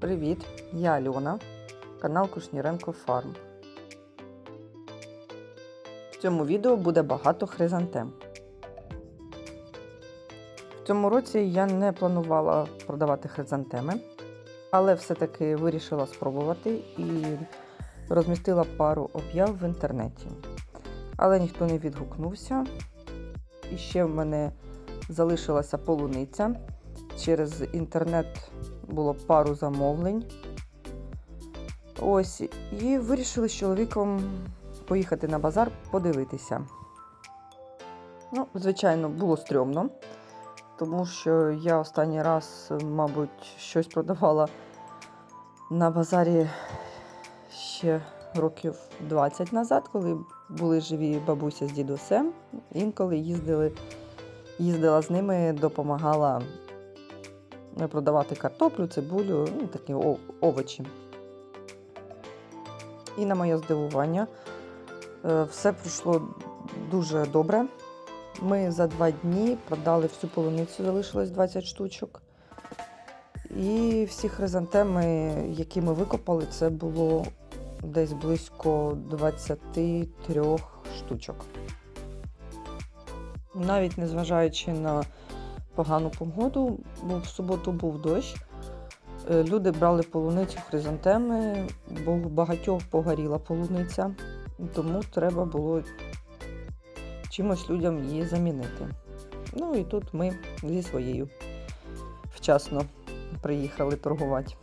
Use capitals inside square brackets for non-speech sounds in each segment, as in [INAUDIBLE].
Привіт! Я Альона, канал Кушніренко Фарм. В цьому відео буде багато хризантем. В цьому році я не планувала продавати хризантеми, але все-таки вирішила спробувати і розмістила пару об'яв в інтернеті. Але ніхто не відгукнувся. І ще в мене залишилася полуниця. Через інтернет було пару замовлень. Ось, і вирішили з чоловіком поїхати на базар подивитися. Ну, звичайно, було стрьомно, тому що я останній раз, мабуть, щось продавала на базарі ще років 20 назад, коли були живі бабуся з дідусем. Інколи їздили, їздила з ними, допомагала продавати картоплю, цибулю, ну, такі овочі. І на моє здивування, е, все пройшло дуже добре. Ми за два дні продали всю полуницю, залишилось 20 штучок. І всі хризантеми, які ми викопали, це було десь близько 23 штучок. Навіть незважаючи на погану погоду, бо в суботу був дощ. Е, Люди брали полуницю хризантеми, бо у багатьох погоріла полуниця, тому треба було чимось людям її замінити. Ну і тут ми зі своєю вчасно приїхали торгувати.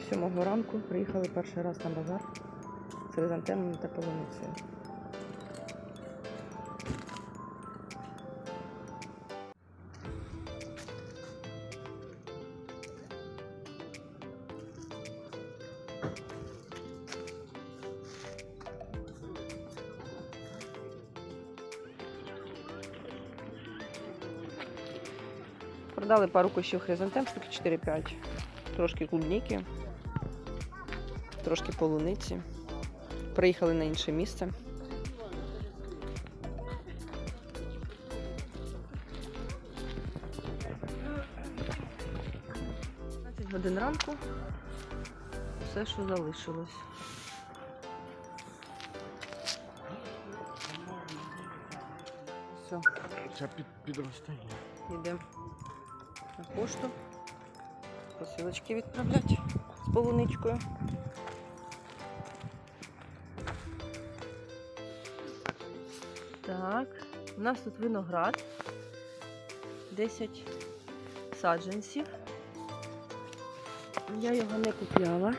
Пів сьомого ранку приїхали перший раз на базар. З хризантемами та полуницею. Продали пару кущів хризантем, штуки 4-5 трошки клубніки, трошки полуниці. Приїхали на інше місце. годин ранку. Все, що залишилось. Все, Це під, підростає. йдемо на пошту. Посилочки відправляти з полуничкою. Так, у нас тут виноград. 10 саджанців. Я його не купляла.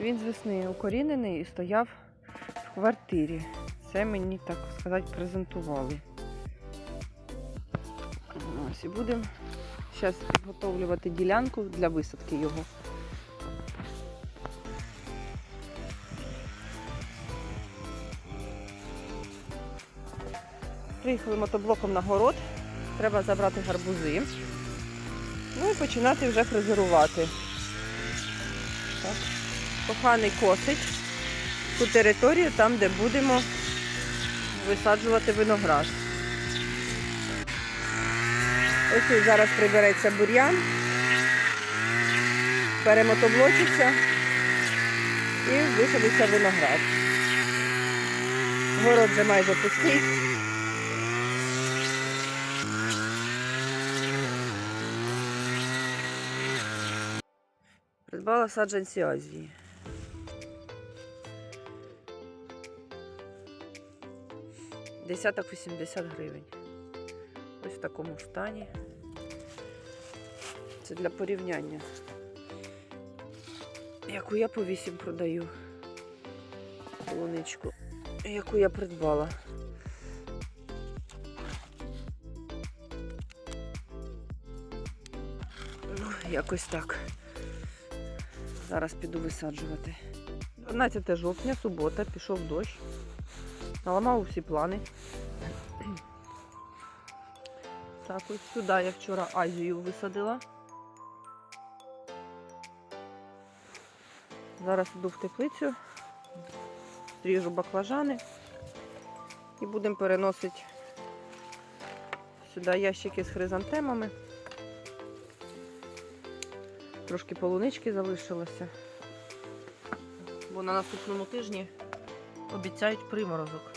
Він з весни укорінений і стояв в квартирі. Це мені, так сказати, презентували. Ось і будемо зараз підготовлювати ділянку для висадки його. Приїхали мотоблоком на город. Треба забрати гарбузи. Ну і починати вже фрезерувати. Так. Коханий косить ту територію, там, де будемо висаджувати виноград. Ось тут зараз прибереться бур'ян, перемотоблочиться і висадиться виноград. Город вже майже пустий. Придбала саджанці Азії. Десяток 80 гривень. Ось в такому стані. Це для порівняння. Яку я по 8 продаю. Полуничку. Яку я придбала. Ну, якось так. Зараз піду висаджувати. 12 жовтня, субота, пішов дощ. Наламав усі плани. Так, ось сюди я вчора Азію висадила. Зараз йду в теплицю, ріжу баклажани і будемо переносити сюди ящики з хризантемами. Трошки полунички залишилося. Бо на наступному тижні обіцяють приморозок.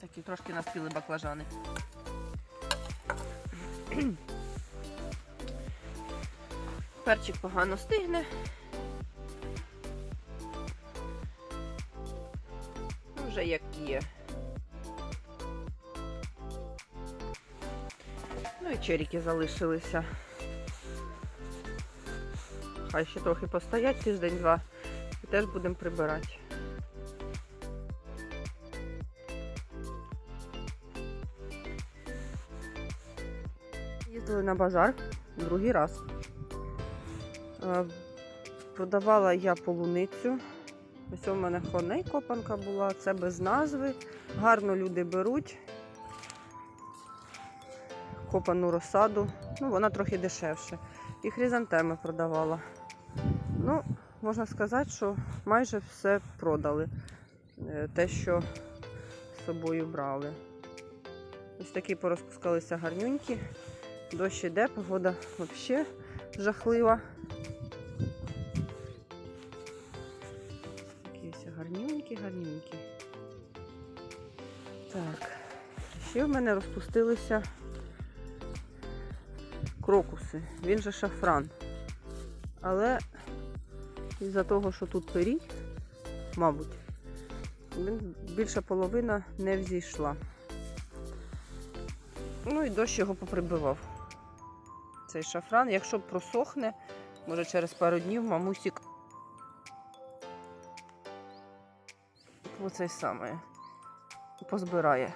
Такі трошки наспіли баклажани. Перчик погано стигне. Ну, Вже як є. Черіки залишилися. Хай ще трохи постоять тиждень-два і теж будемо прибирати. Їздили на базар другий раз. Е, Продавала я полуницю. Ось у мене хоней копанка була, це без назви. Гарно люди беруть. Копану розсаду. Ну, вона трохи дешевше. І хризантеми продавала. Ну, можна сказати, що майже все продали. Е, Те, що з собою брали. Ось такі порозпускалися гарнюнькі. Дощ іде, погода взагалі жахлива. Такі ось гарнюнькі, гарнюнькі. Так. Ще в мене розпустилися крокуси. Він же шафран. Але із-за того, що тут пирій, мабуть, він більша половина не взійшла. Ну і дощ його поприбивав. Цей шафран, якщо просохне, може через пару днів мамусік оцей саме позбирає.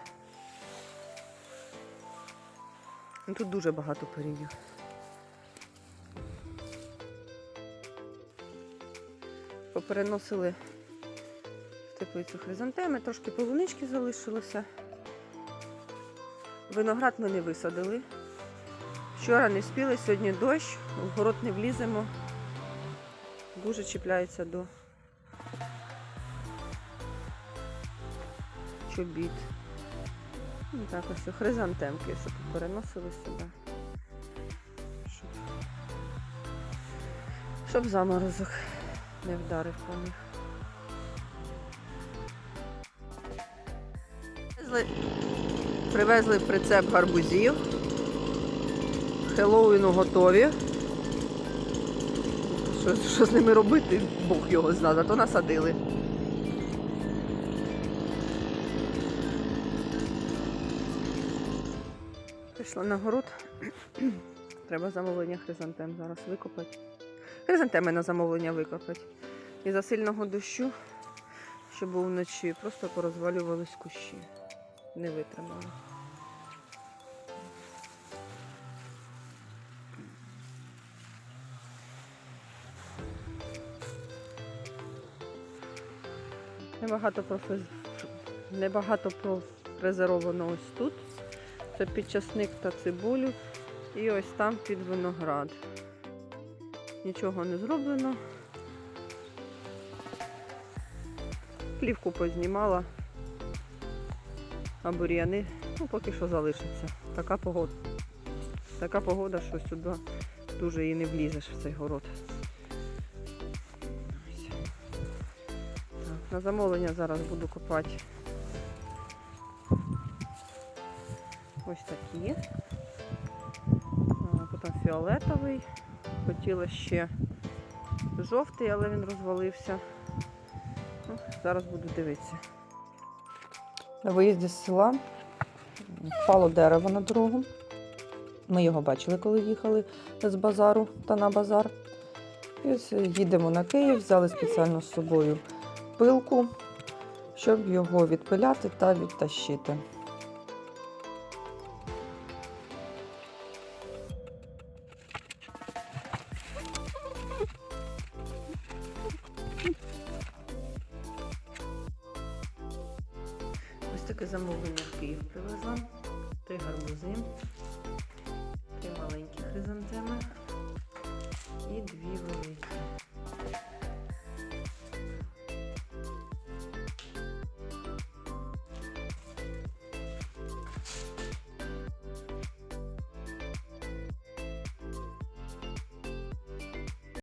Тут дуже багато періїв. Попереносили в теплицю хризантеми, трошки полунички залишилося. Виноград ми не висадили. Вчора не спіли, сьогодні дощ, в город не вліземо. Дуже чіпляється до чобіт. Ну, так ось хризантемки, щоб переносили сюди. Щоб, щоб заморозок не вдарив по них. Привезли, привезли прицеп гарбузів. Хеллоуіну готові. Що, що з ними робити, Бог його зна, зато насадили. Пішла на город. [CLEARS THROAT] Треба замовлення хризантем зараз викопати. Хризантеми на замовлення викопати. І за сильного дощу, що був вночі, просто порозвалювались кущі. Не витримали. Небагато профез... Небагато профрезеровано ось тут. Це під часник та цибулю. І ось там під виноград. Нічого не зроблено. Плівку познімала. А бур'яни, ну, поки що залишаться. Така погода. Така погода, що сюди дуже і не влізеш в цей город. Так, на замовлення зараз буду копати ось такі. Потім фіолетовий. Хотіла ще жовтий, але він розвалився. Ну, зараз буду дивитися. На виїзді з села впало дерево на дорогу. Ми його бачили, коли їхали з базару та на базар. І ось їдемо на Київ, взяли спеціально з собою пилку, щоб його відпиляти та відтащити.